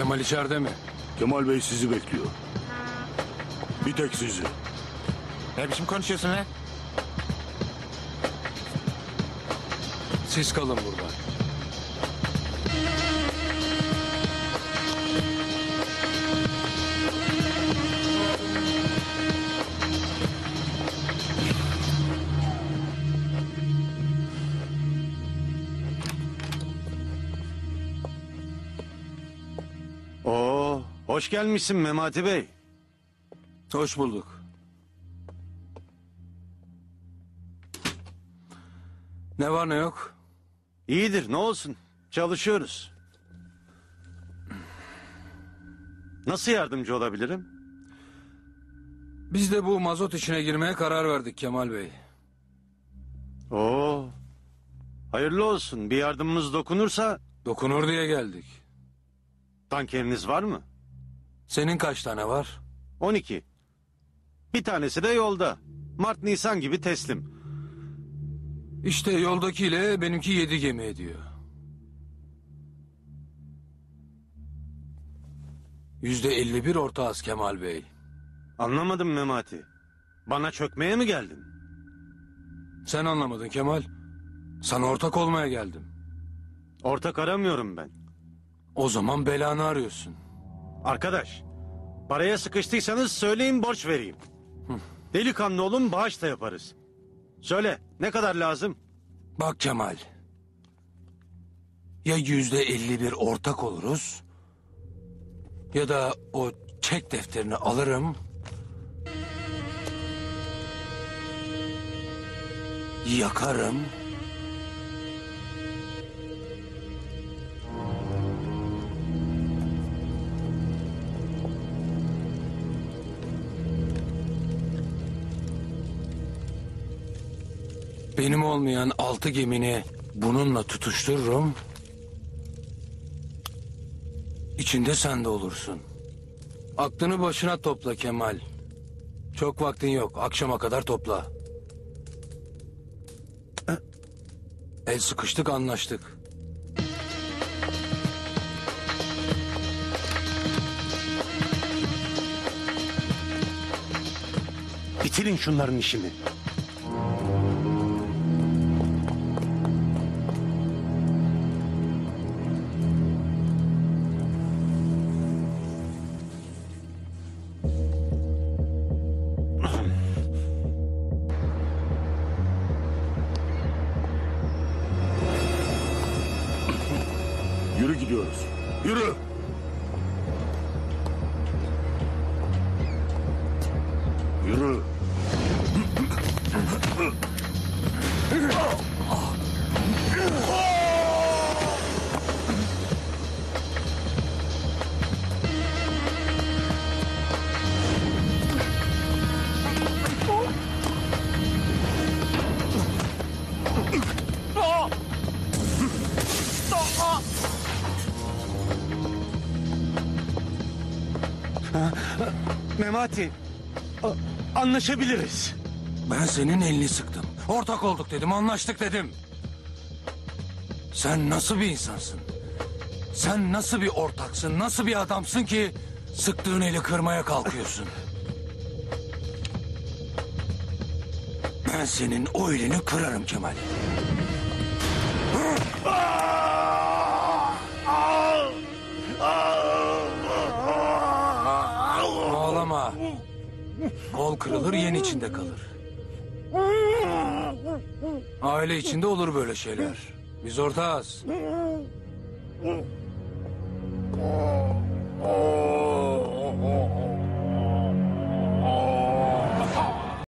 Kemal içeride mi? Kemal Bey sizi bekliyor. Bir tek sizi. Ne biçim konuşuyorsun lan? Siz kalın burada. Hoş gelmişsin Memati Bey. Hoş bulduk. Ne var ne yok? İyidir, ne olsun. Çalışıyoruz. Nasıl yardımcı olabilirim? Biz de bu mazot işine girmeye karar verdik Kemal Bey. Oo, hayırlı olsun. Bir yardımımız dokunursa Dokunur diye geldik. tankeriniz var mı? Senin kaç tane var? 12. Bir tanesi de yolda. Mart Nisan gibi teslim. İşte yoldakiyle benimki yedi gemi ediyor. Yüzde elli bir ortağız Kemal Bey. Anlamadım Memati. Bana çökmeye mi geldin? Sen anlamadın Kemal. Sana ortak olmaya geldim. Ortak aramıyorum ben. O zaman belanı arıyorsun. Arkadaş, paraya sıkıştıysanız söyleyin borç vereyim. Delikanlı olun bağış da yaparız. Söyle, ne kadar lazım? Bak Kemal. Ya yüzde elli bir ortak oluruz... ...ya da o çek defterini alırım... ...yakarım... Benim olmayan altı gemini bununla tutuştururum. İçinde sen de olursun. Aklını başına topla Kemal. Çok vaktin yok. Akşama kadar topla. El sıkıştık anlaştık. Bitirin şunların işini. Yürü gidiyoruz. Yürü. Memati, anlaşabiliriz. Ben senin elini sıktım. Ortak olduk dedim, anlaştık dedim. Sen nasıl bir insansın? Sen nasıl bir ortaksın, nasıl bir adamsın ki sıktığın eli kırmaya kalkıyorsun? Ben senin o elini kırarım Kemal. Kol kırılır yen içinde kalır. Aile içinde olur böyle şeyler. Biz ortağız.